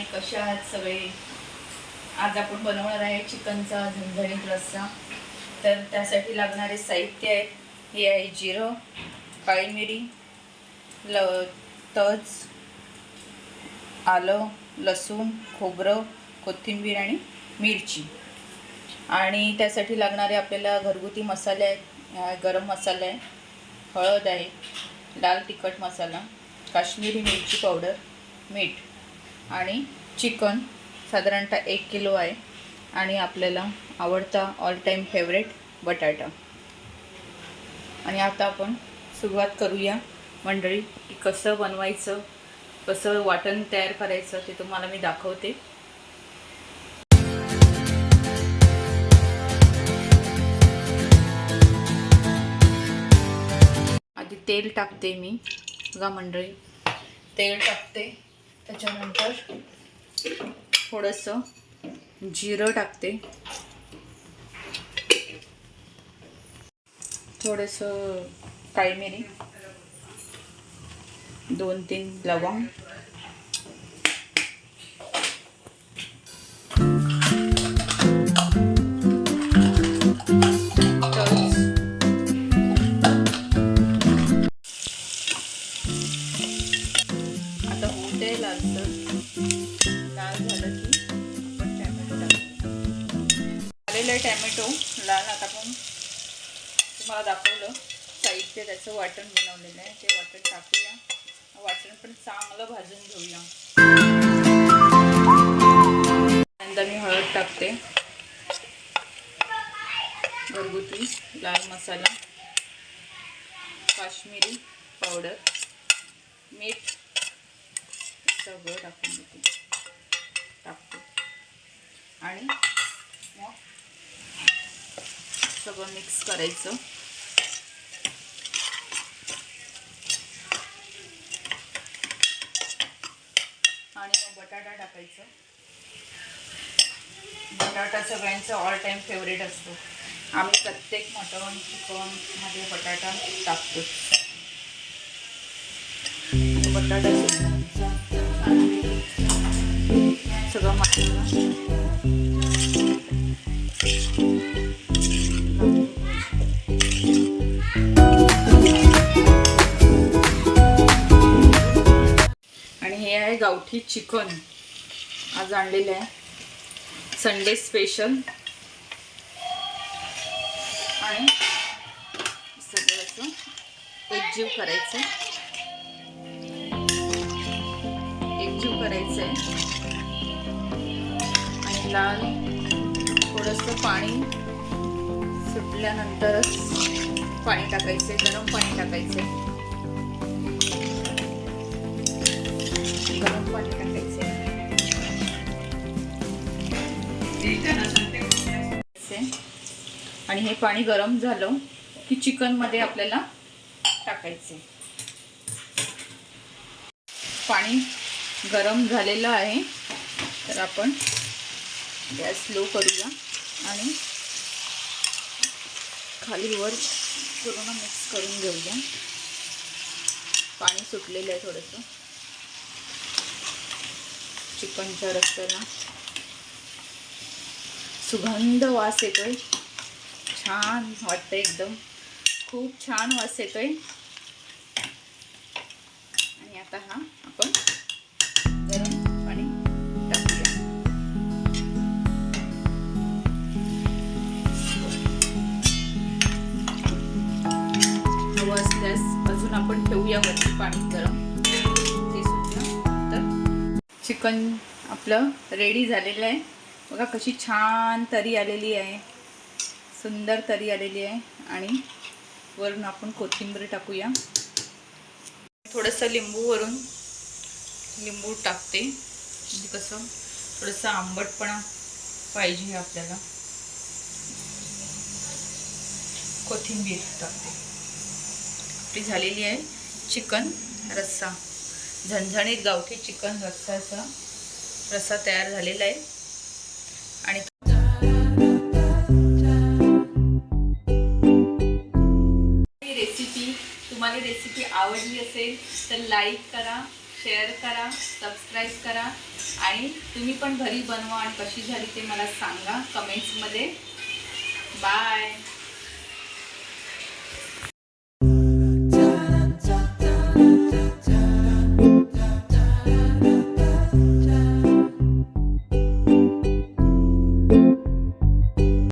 आहे कसे आहात सगळे? आज आपण बनवणार आहे चिकनचा झणझणीत रस्सा. तर त्यासाठी लागणारे साहित्य आहेत हे आहे जिरं काळी मिरी ल तज आलं लसूण खोबरं कोथिंबीर आणि मिरची. आणि त्यासाठी लागणारे आपल्याला घरगुती मसाले आहेत. गरम मसाला आहे हळद आहे लाल तिखट मसाला काश्मीरी मिरची पावडर मीठ. आणि चिकन साधारणतः एक किलो आहे. आणि आपल्याला आवडता ऑल टाईम फेवरेट बटाटा. आणि आता आपण सुरुवात करूया. मंडळी की कसं बनवायचं कसं वाटण तयार करायचं ते तुम्हाला मी दाखवते. आधी तेल टाकते मी. बघा मंडळी तेल टाकते. त्याच्यानंतर थोडंसं जिरं टाकते. थोडंसं काळी मिरी. दोन तीन लवंग. लाल झालं की आपण टॅमॅटो टाकू आलेलं टॅमॅटो लाल आता आपण तुम्हाला दाखवलं. साईडचे त्याचं वाटण बनवलेलं आहे. ते वाटण टाकूया. वाटण पण चांगलं भाजून घेऊया. नंतर मी हळद टाकते. घरगुती लाल मसाला काश्मीरी पावडर मीठ सगळं टाकून देते. टाकतो. आणि मग सगळं मिक्स करायचं. आणि मग बटाटा टाकायचं. बटाटा सगळ्यांचं ऑल टाईम फेवरेट असतो. आम्ही प्रत्येक मटण चिकनमध्ये बटाटा टाकतो बटाटा गावठी चिकन. आज आणलेलं आहे. संडे स्पेशल आणि सगळ्याचं एकजीव करायचं आहे एकजीव करायचं आहे आणि लाल थोडंसं पाणी सुटल्यानंतरच पाणी टाकायचं आहे गरम पाणी टाकायचं आहे पाणी आणि हे पाणी गरम झालं की चिकनमध्ये आपल्याला टाकायचे. पाणी गरम झालेलं आहे. तर आपण गॅस स्लो करूया आणि खालीवर पूर्ण मिक्स करून घेऊया. पाणी सुटलेलं आहे थोडंसं. चिकनच्या रस्त्याला. सुगंध वास येतोय. छान वाटतं एकदम. खूप छान वास येतोय. आणि आता हा आपण गरम पाणी टाकूया. हवं असल्यास अजून आपण ठेवूया वरती पाणी गरम. चिकन आपलं रेडी झालेलं आहे. बघा कशी छान तरी आलेली आहे. सुंदर तरी आलेली आहे. आणि वरून आपण कोथिंबीर टाकूया. थोडंसं लिंबू वरून लिंबू टाकते. म्हणजे कसं थोडंसं आंबटपणा पाहिजे आपल्याला. कोथिंबीर टाकते. आपली झालेली आहे चिकन रस्सा. झणझणीत गावठी चिकन रस्साचा रस्सा तयार झालेला आहे. आणि रेसिपी तुम्हाला रेसिपी आवडली असेल तर लाईक करा शेअर करा सबस्क्राईब करा. आणि तुम्ही पण घरी बनवा आणि कशी झाली ते मला सांगा. कमेंट्समध्ये बाय